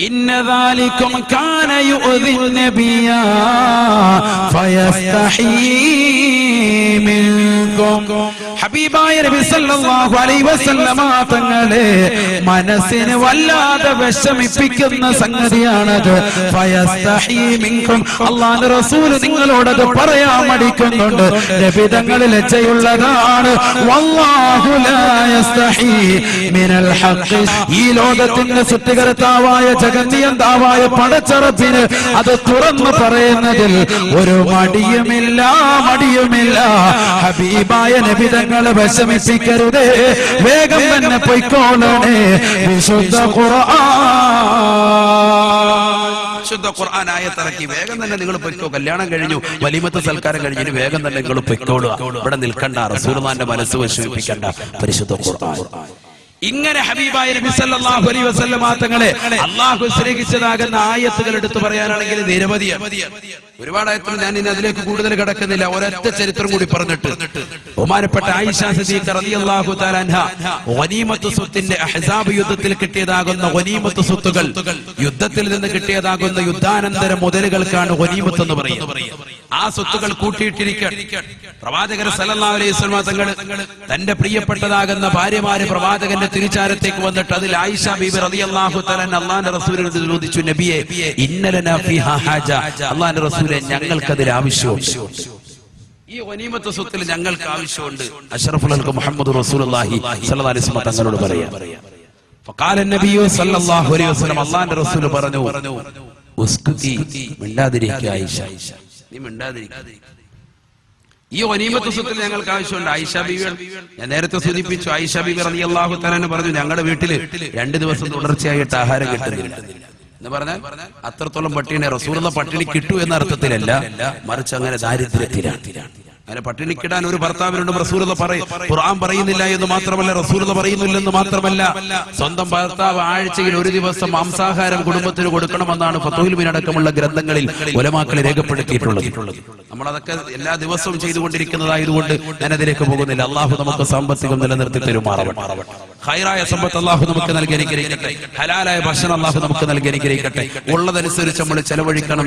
إن ذلكم كان يؤذي النبي فيستحيي منكم ഹബീബായ നബി സല്ലല്ലാഹു അലൈഹി വസല്ലമ തങ്ങളെ മനസ്സിന് വല്ലാതെ വിഷമിപ്പിക്കുന്ന സംഗതിയാണത് ഫയസ്തഹി മിൻകും. അല്ലാഹു റസൂൽ നിങ്ങളോടത് പറയാൻ മടിക്കുന്നുണ്ട്. നബി തങ്ങൾ ലജ്ജയുള്ളതാണ്. വല്ലാഹു ലാ യസ്തഹി മിനൽ ഹഖ്. ഈ ലോകത്തിന്റെ സൃഷ്ടികർത്താവായ ജഗന്നിയന്താവായ പടച്ചറപ്പിന് അത് തുറന്നു പറയുന്നതിൽ ഒരു മടിയുമില്ല മടിയുമില്ല. ഹബീബായ നബിതങ്ങളെ വിഷമിപ്പിക്കരുതേ. വേഗം തന്നെ പൊയ്ക്കോളണേ. വിശുദ്ധ ഖുർആൻ. ശുദ്ധ ഖുർആൻ ആയത്തിറക്കി വേഗം തന്നെ നിങ്ങൾ പൊയ്ക്കോ. കല്യാണം കഴിഞ്ഞു വലിമത്ത് സൽക്കാരം കഴിഞ്ഞു വേഗം തന്നെ നിങ്ങൾ പൊയ്ക്കോളുക. ഇവിടെ നിൽക്കണ്ട റസൂർമാന്റെ മനസ്സ് വിഷമിപ്പിക്കണ്ട. പരിശുദ്ധ ഖുർആൻ. ഇങ്ങനെ ഹബീബായ നബി സല്ലല്ലാഹു അലൈഹി വസല്ലമ തങ്ങളെ അല്ലാഹു സ്നേഹിച്ചതാകുന്ന ആയത്തുകൾ എടുത്തു പറയാനാണെങ്കിൽ നിരവധിയാണ്. ഒരുപാട് ആയത്തുകൾ ഞാൻ ഇനി അതിലേക്ക് കൂടുതൽ കിടക്കുന്നില്ല. ഒരൊറ്റ ചരിത്രം കൂടി പറഞ്ഞിട്ട്. ബഹുമാനപ്പെട്ട ഗനീമത്ത് സ്വത്തിന്റെ അഹ്സാബ് യുദ്ധത്തിൽ കിട്ടിയതാകുന്ന വനീമത്ത് സ്വത്തുകൾ യുദ്ധത്തിൽ നിന്ന് കിട്ടിയതാകുന്ന യുദ്ധാനന്തര മുതലുകൾക്കാണ് വനീമത്ത് എന്ന് പറയുന്നത്. ആ സ്വത്തുകൾ കൂട്ടിയിട്ടിരിക്കാൻ പ്രവാചകർ സല്ലല്ലാഹു അലൈഹി തന്റെ പ്രിയപ്പെട്ടതാകുന്ന ഭാര്യമാര് പ്രവാചകന്റെ തിരിച്ചാരത്തേക്ക് വന്നിട്ട് അതിൽ ആയിഷ ബീബി റളിയല്ലാഹു അല്ലാഹുവിന്റെ റസൂലിനോട് ചോദിച്ചു നബിയെ ഇന്നലനാ ഫീഹാ ഹാജ. അല്ലാഹുവിന്റെ റസൂലെ ഞങ്ങൾക്കതിൽ ആവശ്യമുണ്ട്. ഈ ഒനീമത്ത് സ്വത്തിൽ ഞങ്ങൾക്ക് ആവശ്യമുണ്ട്. അഷ്റഫുൽ മുഹമ്മദ് അലൈഹി വസല്ലം തങ്ങളോട് പറയാം. റസൂൽ പറഞ്ഞു ഈ ഒനീമത്ത് സ്വത്തിൽ ഞങ്ങൾക്ക് ആവശ്യമുണ്ട്. ആയിഷ ബീവി ഞാൻ നേരത്തെ സൂചിപ്പിച്ചു ആയിഷ ബീവി റളിയല്ലാഹു തആല പറഞ്ഞു ഞങ്ങളുടെ വീട്ടിൽ രണ്ട് ദിവസം തുടർച്ചയായിട്ട് ആഹാരം കിട്ടുന്നില്ല. എന്ന് പറഞ്ഞാൽ അത്രത്തോളം പട്ടിണി റസൂലുള്ള പട്ടിണി കിട്ടു എന്ന അർത്ഥത്തിലല്ല മറിച്ച് അങ്ങനെ ദാരിദ്ര്യത്തിലാണ്. അങ്ങനെ പട്ടിണി കിടാൻ ഒരു ഭർത്താവിനോട് റസൂലത പറയും ഖുർആൻ പറയുന്നില്ല എന്ന് മാത്രമല്ല റസൂലത പറയുന്നില്ലെന്ന് മാത്രമല്ല സ്വന്തം ഭർത്താവ് ആഴ്ചയിൽ ഒരു ദിവസം മാംസാഹാരം കുടുംബത്തിന് കൊടുക്കണമെന്നാണ് ഫത്തുൽമിൻ അടക്കമുള്ള ഗ്രന്ഥങ്ങളിൽ ഒലമാക്കൾ രേഖപ്പെടുത്തിയിട്ടുള്ളത്. നമ്മൾ അതൊക്കെ എല്ലാ ദിവസവും ചെയ്തുകൊണ്ടിരിക്കുന്നതായതുകൊണ്ട് ഞാനതിലേക്ക് പോകുന്നില്ല. അള്ളാഹു നമുക്ക് സാമ്പത്തികം നിലനിർത്തി തരുമാറാവട്ടെ. ഹൈറായ സമ്പത്ത് അള്ളാഹു നമുക്ക് നൽകി അനുഗ്രഹിക്കട്ടെ. ഹലാലായ ഭക്ഷണം അള്ളാഹു നമുക്ക് നൽകി അനുഗ്രഹിക്കട്ടെ. ഉള്ളതനുസരിച്ച് നമ്മൾ ചെലവഴിക്കണം.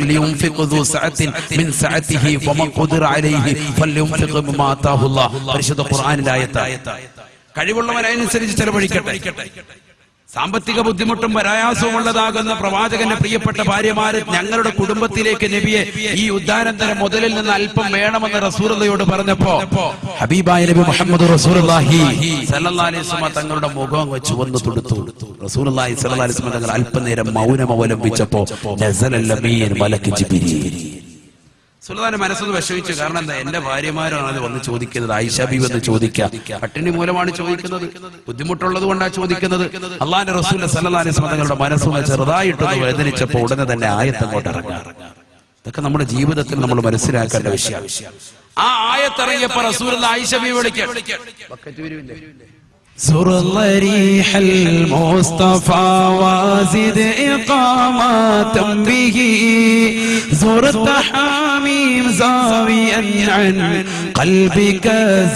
പരിശുദ്ധ ചെലവഴിക്കട്ടെ. സാമ്പത്തിക ബുദ്ധിമുട്ടും പ്രയാസവും ഉള്ളതാകുന്ന പ്രവാചകന്റെ പ്രിയപ്പെട്ട ഭാര്യമാര് ഞങ്ങളുടെ കുടുംബത്തിലേക്ക് നബിയെ ഈ ഉദ്ധാരന്തരം മുതലിൽ നിന്ന് അല്പം വേണമെന്ന് റസൂറതയോട് പറഞ്ഞപ്പോ ഹബീബായ നബി മുഹമ്മദ് തങ്ങളുടെ മുഖം വെച്ച് വന്ന് തൊടുത്തു. വസല്ലം തങ്ങൾ അല്പനേരം മൗനം അവലംബിച്ചപ്പോ സുൽത്താന്റെ മനസ്സൊന്ന് വിഷമിച്ചു കാരണം എന്താ? എന്റെ ഭാര്യമാരാണ് അത് വന്ന് ചോദിക്കുന്നത്. ആയിഷ വന്ന് ചോദിക്കാം പട്ടിണി മൂലമാണ് ചോദിക്കുന്നത്. ബുദ്ധിമുട്ടുള്ളത് കൊണ്ടാണ് ചോദിക്കുന്നത്. അള്ളാന്റെ റസൂല സല്ലല്ലാഹു അലൈഹി വസല്ലം തങ്ങളുടെ മനസ്സൊന്ന് ചെറുതായിട്ടൊന്ന് വേദനിച്ചപ്പോ ഉടനെ തന്നെ ആയത്തങ്ങോട്ട് ഇറങ്ങാം ഇതൊക്കെ നമ്മുടെ ജീവിതത്തിൽ നമ്മൾ മനസ്സിലാക്കേണ്ട വിഷയം ആ ആയത്തിറങ്ങിയപ്പോ റസൂൽ ആയിഷ ബി വിളിക്കാം. زر الله ريح المصطفى وزيد إقامة به. زر التحاميم زاويا عن قلبك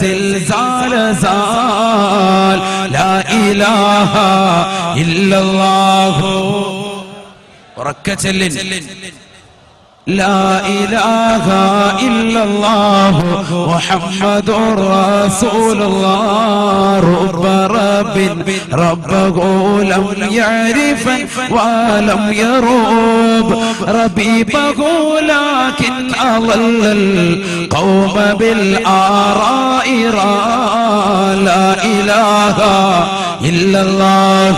زلزال زال. لا إله إلا الله. وركة لا إله إلا الله محمد رسول الله. رب رب ربه لم يعرف ولم يروب. ربيبه لكن أضل القوم بالآراء لا إله إلا الله.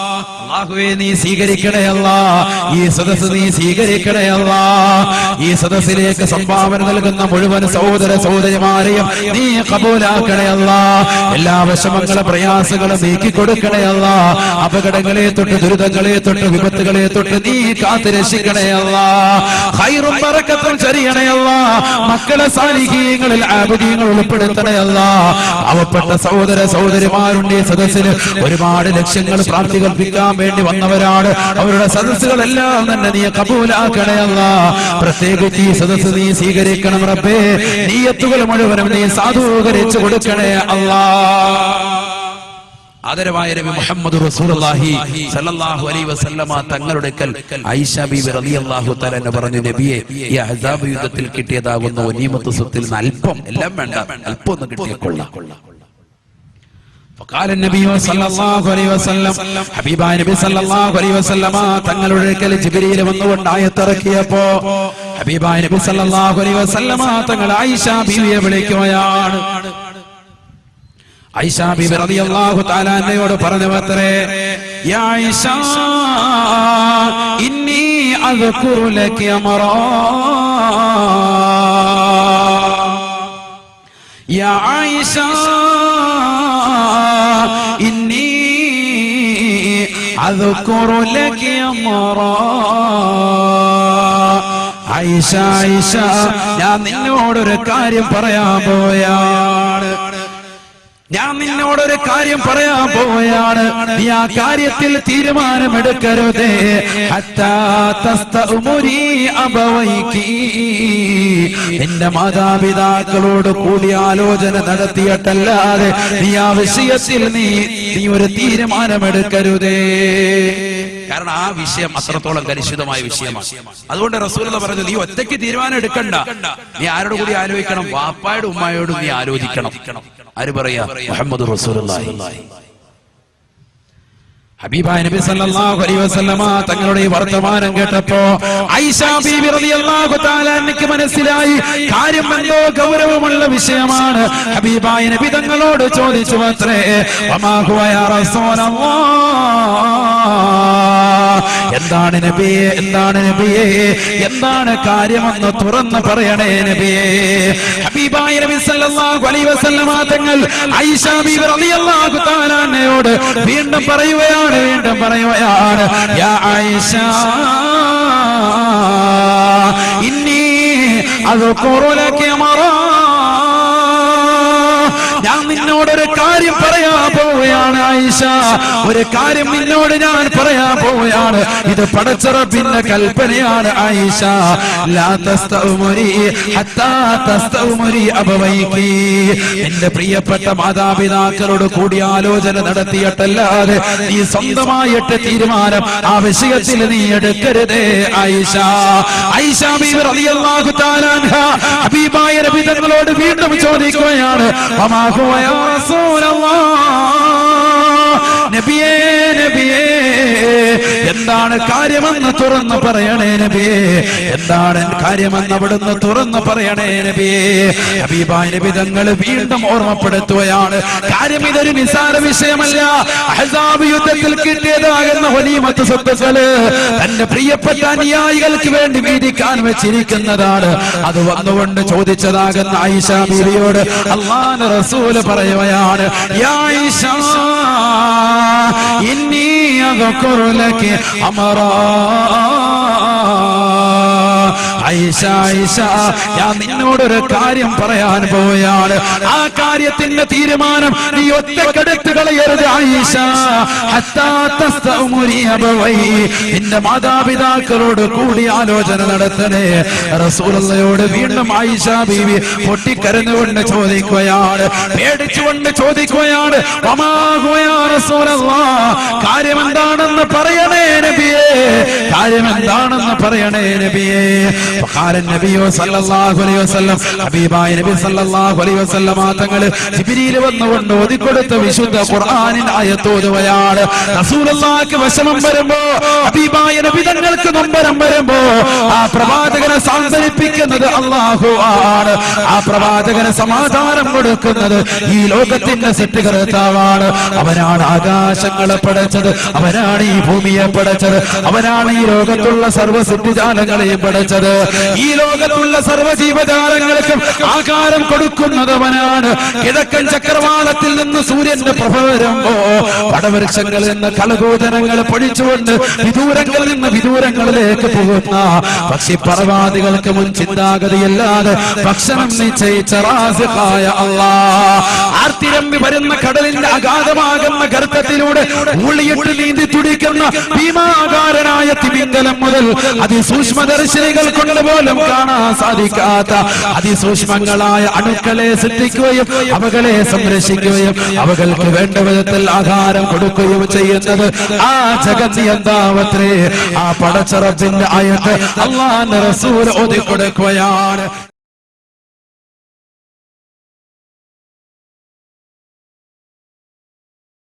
അള്ളാഹുവേ നീ സ്വീകരിക്കണേ അല്ല. ഈ സദസ് നീ സ്വീകരിക്കണേ അല്ല. ഈ സദസ്സിലേക്ക് സംഭാവന നൽകുന്ന മുഴുവൻ സഹോദര സഹോദരിമാരെയും നീ കബൂലാക്കണേ അല്ല. എല്ലാ വിഷമങ്ങളും പ്രയാസങ്ങളും നീക്കി കൊടുക്കണേ അല്ല. അപകടങ്ങളെ തൊട്ട് ദുരിതങ്ങളെ തൊട്ട് വിപത്തുകളെ തൊട്ട് നീ കാത്തു രക്ഷിക്കണേ അല്ല. ഹൈറും പറക്കത്തും ചരിയണേ അല്ല. മക്കളെ സാന്നിധ്യങ്ങളിൽ ആബുദീങ്ങൾ ഉൾപ്പെടുത്തണേ അല്ല. അവപ്പെട്ട സഹോദര സഹോദരിമാരുടെ സദസ്സിന്. ഒരുപാട് ലക്ഷ്യങ്ങൾ പ്രാപ്തി കൽപ്പിക്കാൻ വേണ്ടി വന്നവരാണ്. അവരുടെ സദസ്സുകളെല്ലാം തന്നെ നീ കബൂലാക്കണേ അല്ല. പ്രത്യേകിച്ച് ഈ സദസ്സ് നീ സ്വീകരിക്കണം റബ്ബേ. നീയത്തുകൾ മുഴുവനും നീ സാധൂകരിച്ചു കൊടുക്കണേ അല്ലാ. ആദരവായ നബി മുഹമ്മദ് റസൂലുള്ളാഹി സല്ലല്ലാഹു അലൈഹി വസല്ലമ തങ്ങളുടെ കൽ ഐഷ ബീബി റളിയല്ലാഹു തആല എന്ന് പറഞ്ഞു നബിയെ ഈ അഹ്സാബ് യുദ്ധത്തിൽ കിട്ടിയതാകുന്ന ഒനീമത്ത് സ്വത്തിൽ നിന്ന് അല്പം എല്ലാം വേണ്ട. അല്പം ഒന്ന് കിട്ടിയ فقال النبي صلى الله عليه وسلم ഹബീബായ നബി സല്ലല്ലാഹു അലൈഹി വസല്ലമ തങ്ങളുടെ അടുക്കൽ ജിബ്രീൽ വന്നുകൊണ്ട് ആയത്തിറക്കിയപ്പോ ഹബീബായ നബി സല്ലല്ലാഹു അലൈഹി വസല്ലമ തങ്ങൾ ആയിഷ ബീവിയെ വിളിക്കുകയാണ് ഐഷ ബിബി റളിയല്ലാഹു തആല അന്നയോട് പറഞ്ഞു അത്രേ യാ ഐഷ ഇന്നി അദ്കുറു ലക അമറാ യാ ഐഷ അദ്കുറു ലക അമറാ ഐഷ ഐഷ ഞാൻ നിന്നോടൊരു കാര്യം പറയാൻ പോയാണ് ഞാൻ നിന്നോടൊരു കാര്യം പറയാൻ പോവുകയാണ്. നീ ആ കാര്യത്തിൽ തീരുമാനമെടുക്കരുതേ. ഹത്താ തസ്തഉമുരി ആലോചന മാതാപിതാക്കളോട് നടത്തിയിട്ടല്ലാതെ നീ ആ വിഷയത്തിൽ നീ നീ ഒരു തീരുമാനമെടുക്കരുതേ. കാരണം ആ വിഷയം അത്രത്തോളം കലുഷിതമായ വിഷയമാണ്. അതുകൊണ്ട് റസൂൽ പറഞ്ഞു നീ ഒറ്റയ്ക്ക് തീരുമാനം എടുക്കണ്ട നീ ആരോട് കൂടി ആലോചിക്കണം? വാപ്പായോടും ഉമ്മായോടും നീ ആലോചിക്കണം. ആര് പറയാ? മുഹമ്മദ് റസൂലുള്ളാഹി. ഹബീബായ നബി സല്ലല്ലാഹു അലൈഹി വസല്ലമ തങ്ങളുടെ വർത്തമാനം കേട്ടപ്പോ റളിയല്ലാഹു മനസ്സിലായി. കാര്യം എന്തോ ഗൗരവമുള്ള വിഷയമാണ്. ഹബീബായ നബി തങ്ങളോട് ചോദിച്ചു യാ റസൂലല്ലാഹ്? എന്താണ് നബിയെ എന്താണ് നബിയെ എന്താണ് കാര്യമെന്ന് തുറന്ന് പറയണേ നബിയെ ഹബീബായ നബി സല്ലല്ലാഹു അലൈഹി വസല്ലമ തങ്ങൾ ഐഷ റളിയല്ലാഹു വീണ്ടും പറയുകയാണ് വീണ്ടും പറയുകയാണ് ഇനി അത് ഇന്നി മാറാം നിന്നോടൊരു കാര്യം പറയാൻ പോവുകയാണ് ആയിഷ. ഒരു കാര്യം നിന്നോട് ഞാൻ പറയാൻ പോവുകയാണ്. ഇത് പടച്ചറപ്പിന്റെ കൽപ്പനയാണ് ആയിഷ. എന്റെ പ്രിയപ്പെട്ട മാതാപിതാക്കളോട് കൂടി ആലോചന നടത്തിയിട്ടല്ലാതെ നീ സ്വന്തമായിട്ട് തീരുമാനം ആ വിഷയത്തിൽ നീ എടുക്കരുതേ ആയിഷ. അൻഹ ഹബീബായ നബി വീണ്ടും ചോദിക്കുകയാണ് വമാ رسول നബിയേ നബിയേ എന്താണ് കാര്യമെന്ന് തുറന്ന് പറയണേ നബിയേ. എന്താണ് കാര്യമെന്ന് അവിടുന്ന് തുറന്ന് പറയണേ നബിയേ. ഹബീബായ നബി വീണ്ടും ഓർമ്മപ്പെടുത്തുകയാണ്. കാര്യം ഇതൊരു നിസാര വിഷയമല്ല. അഹ്സാബ് യുദ്ധത്തിൽ കിട്ടിയതാകുന്ന ഹലീമത്ത് സ്വത്തുക്കൾ തന്റെ പ്രിയപ്പെട്ട അനുയായികൾക്ക് വേണ്ടി വീതിക്കാൻ വെച്ചിരിക്കുന്നതാണ്. അത് വന്നുകൊണ്ട് ചോദിച്ചതാകുന്ന ആയിഷ ബീവിയോട് അള്ളാൻ റസൂൽ പറയുകയാണ് അദ്കുറു ലക അമറാ ഞാൻ നിന്നോടൊരു കാര്യം പറയാൻ പോവുകയാണ്. ആ കാര്യത്തിന്റെ തീരുമാനം നീ ഒറ്റക്കെടുത്ത് കളയരുത് ഐഷ. നിന്റെ മാതാപിതാക്കളോട് കൂടി ആലോചന നടത്തണേ. റസൂലയോട് വീണ്ടും ആയിഷ ബീവി പൊട്ടിക്കരഞ്ഞുകൊണ്ട് ചോദിക്കുകയാണ്. പേടിച്ചുകൊണ്ട് ചോദിക്കുകയാണ്. കാര്യം എന്താണെന്ന് പറയണേ നബിയേ. കാര്യം എന്താണെന്ന് പറയണേ നബിയേ. ഹബീബായ നബി സല്ലല്ലാഹു അലൈഹി വസല്ലം തങ്ങൾ ജിബ്രീൽ വന്നുകൊണ്ട് ഓതിക്കൊടുത്ത വിശുദ്ധ ഖുർആനിൽ ആയത്തോതുകയാണ് റസൂലുള്ളാഹിക്ക് വശമം വരുമ്പോ ഹബീബായ നബി തങ്ങൾക്ക് നമ്പരം വരുമ്പോ ആ പ്രവാചകനെ സാന്ത്വനിപ്പിക്കുന്നത് അല്ലാഹു ആണ്. ആ പ്രവാചകന് സമാധാനം കൊടുക്കുന്നത് ഈ ലോകത്തിന്റെ സൃഷ്ടികർത്താവാണ് അവനാണ് ആകാശങ്ങളെ പടച്ചത് അവനാണ് ഈ ഭൂമിയെ പടച്ചത് അവനാണ് ഈ ലോകത്തുള്ള സർവ സിദ്ധിജാലങ്ങളെയും പടച്ചത്. ഈ ലോകത്തുള്ള സർവജീവജാലങ്ങൾക്കും ആകാരം കൊടുക്കുന്നതവനാണ്. കിഴക്കൻ ചക്രവാളത്തിൽ നിന്ന് സൂര്യന്റെ പ്രഭ വരുമ്പോ പടവൃക്ഷങ്ങളിൽ നിന്ന് പൊഴിച്ചുകൊണ്ട് വിദൂരങ്ങളിൽ നിന്ന് വിദൂരങ്ങളിലേക്ക് പോകുന്ന പക്ഷി പറവാദികൾക്ക് മുൻ ചിന്താഗതിയല്ലാതെ ഭക്ഷണം നിശ്ചയിച്ച ആർത്തിരമ്പി വരുന്ന കടലിന്റെ അഗാധമാകുന്ന ഗർത്തത്തിലൂടെ ഉള്ളിയിട്ട് നീന്തി തുടിക്കുന്ന ഭീമാകാരനായ തിമിംഗലം മുതൽ അതിസൂക്ഷ്മദർശിനികൾ കൊണ്ട് പോലും കാണാൻ സാധിക്കാത്ത അതിസൂക്ഷ്മങ്ങളായ അണുക്കളെ സൃഷ്ടിക്കുകയും അവകളെ സംരക്ഷിക്കുകയും അവകൾക്ക് വേണ്ട വിധത്തിൽ ആഹാരം കൊടുക്കുകയും ചെയ്യുന്നത് ആ ജഗത് എന്താവത്രേ ആ പടച്ചറപ്പിന്റെ ആയത്ത് അള്ളാന്റെ റസൂൽ ഒതുക്കൊടുക്കുകയാണ്